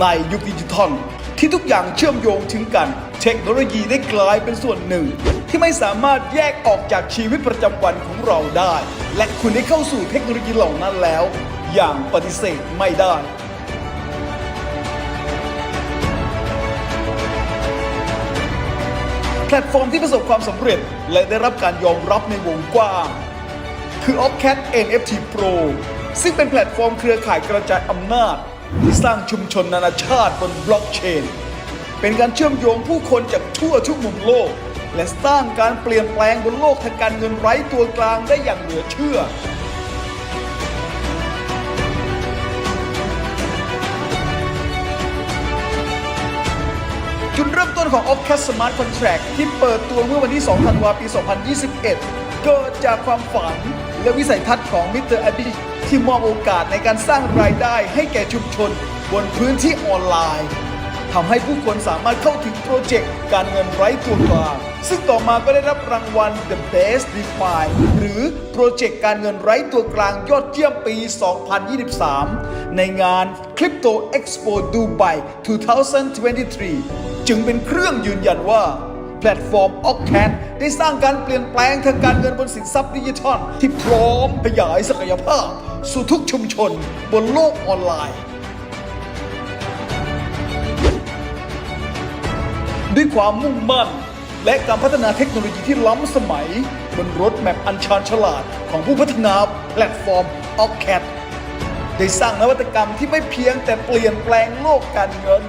ในยุคดิจิทัลที่ทุกอย่างเชื่อมโยงถึงกัน เทคโนโลยีได้กลายเป็นส่วนหนึ่ง ที่ไม่สามารถแยกออกจากชีวิตประจำวันของเราได้ และคุณได้เข้าสู่เทคโนโลยีเหล่านั้นแล้ว อย่างปฏิเสธไม่ได้แพลตฟอร์มที่ประสบความสำเร็จและได้รับการยอมรับในวงกว้างคือ Opcat NFT Pro ซึ่งเป็นแพลตฟอร์มเครือข่ายกระจายอำนาจ สร้างชุมชนนานาชาติบนบล็อกเชน เป็นการเชื่อมโยงผู้คนจากทั่วทุกมุมโลก และสร้างการเปลี่ยนแปลงบนโลกทางการเงินไร้ตัวกลางได้อย่างเหลือเชื่อจุดเริ่มต้นของ Opcat Smart Contract ที่เปิดตัวเมื่อวันที่ 2 ธันวาคม ปี 2021 เกิดจากความฝันและวิสัยทัศน์ของมิสเตอร์อบิ ที่มองโอกาสในการสร้างรายได้ให้แก่ชุมชน บนพื้นที่ออนไลน์ทำให้ผู้คนสามารถเข้าถึงโปรเจกต์การเงินไร้ตัวกลางซึ่งต่อมาก็ได้รับรางวัล The Best DeFi หรือโปรเจกต์การเงินไร้ตัวกลางยอดเยี่ยมปี 2023 ในงาน Crypto Expo Dubai 2023 จึงเป็นเครื่องยืนยันว่าแพลตฟอร์ม Occat ได้สร้างการเปลี่ยนแปลงทางการเงินบนสินทรัพย์ดิจิทัลที่พร้อมขยายศักยภาพ สู่ทุกชุมชนบนโลกออนไลน์ ด้วยความมุ่งมั่น และการพัฒนาเทคโนโลยีที่ล้ำสมัย บนรถแมพอันชาญฉลาดของผู้พัฒนาแพลตฟอร์ม Occat ได้สร้างนวัตกรรมที่ไม่เพียงแต่เปลี่ยนแปลงโลกการเงิน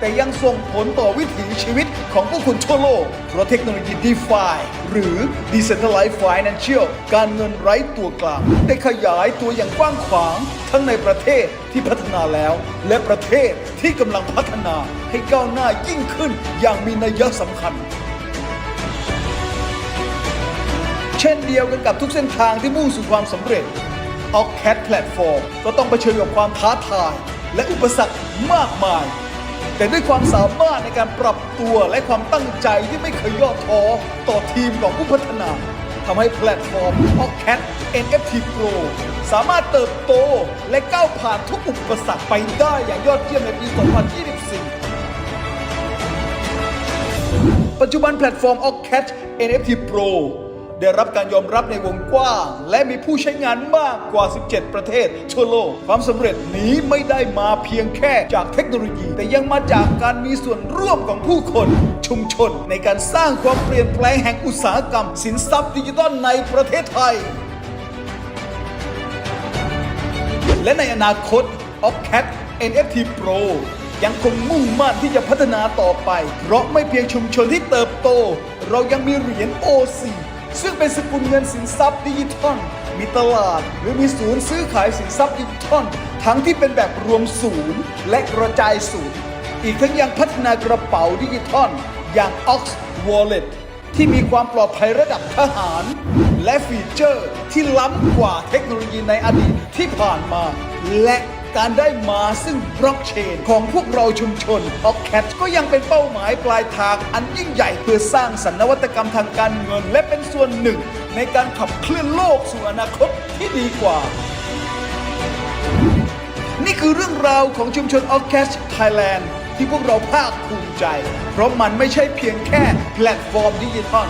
แต่ยังส่งผลต่อวิถีชีวิตของผู้คนทั่วโลก เพราะเทคโนโลยี DeFi หรือ Decentralized Financial การเงินไร้ตัวกลาง ได้ขยายตัวอย่างกว้างขวาง ทั้งในประเทศที่พัฒนาแล้ว และประเทศที่กำลังพัฒนาให้ก้าวหน้ายิ่งขึ้นอย่างมีนัยสำคัญเช่นเดียวกันกับทุกเส้นทางที่มุ่งสู่ความสำเร็จ Occat Platform ก็ต้องเผชิญกับความท้าทาย และอุปสรรคมากมาย แต่ด้วยความสามารถในการปรับตัวและความตั้งใจที่ไม่เคยย่อท้อต่อทีมของผู้พัฒนาทำให้แพลตฟอร์ม Occat NFT Pro สามารถเติบโตและก้าวผ่านทุกอุปสรรคไปได้อย่างยอดเยี่ยมในปี 2024 ปัจจุบันแพลตฟอร์ม Occat NFT Pro ได้รับการยอมรับในวงกว้าง และมีผู้ใช้งานมากกว่า 17 ประเทศทั่วโลก ความสำเร็จนี้ไม่ได้มาเพียงแค่จากเทคโนโลยี แต่ยังมาจากการมีส่วนร่วมของผู้คน ชุมชน ในการสร้างความเปลี่ยนแปลงแห่งอุตสาหกรรม สินทรัพย์ดิจิทัลในประเทศไทย และในอนาคต Opcat NFT Pro ยังคงมุ่งมั่นที่จะพัฒนาต่อไป เพราะไม่เพียงชุมชนที่เติบโต เรายังมีเหรียญ OC ซึ่งเป็นสกุลเงินสินทรัพย์ดิจิทัล มีตลาดหรือมีศูนย์ซื้อขายสินทรัพย์ดิจิทัล ทั้งที่เป็นแบบรวมศูนย์และกระจายศูนย์ อีกทั้งยังพัฒนากระเป๋าดิจิทัล อย่าง Ox Wallet ที่มีความปลอดภัยระดับทหาร และฟีเจอร์ที่ล้ำกว่าเทคโนโลยีในอดีตที่ผ่านมาและ การได้มาซึ่งบล็อกเชนของพวกเราชุมชน o c c a t ก็ยังเป็นเป้าหมายปลายทางอันยิ่งใหญ่เพื่อสร้างสรรนวัตกรรมทางการเงิน และเป็นส่วนหนึ่ง ในการขับเคลื่อนโลกสู่อนาคตที่ดีกว่า นี่คือเรื่องราวของชุมชน o c c a s t Thailand ที่พวกเราภาคภูมิใจ เพราะมันไม่ใช่เพียงแค่แพลตฟอร์มดิจิทัล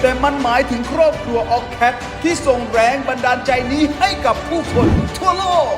แต่มันหมายถึงครอบครัว o c c a t ที่ส่งแรงบันดาลใจนี้ให้กับผู้คนทั่วโลก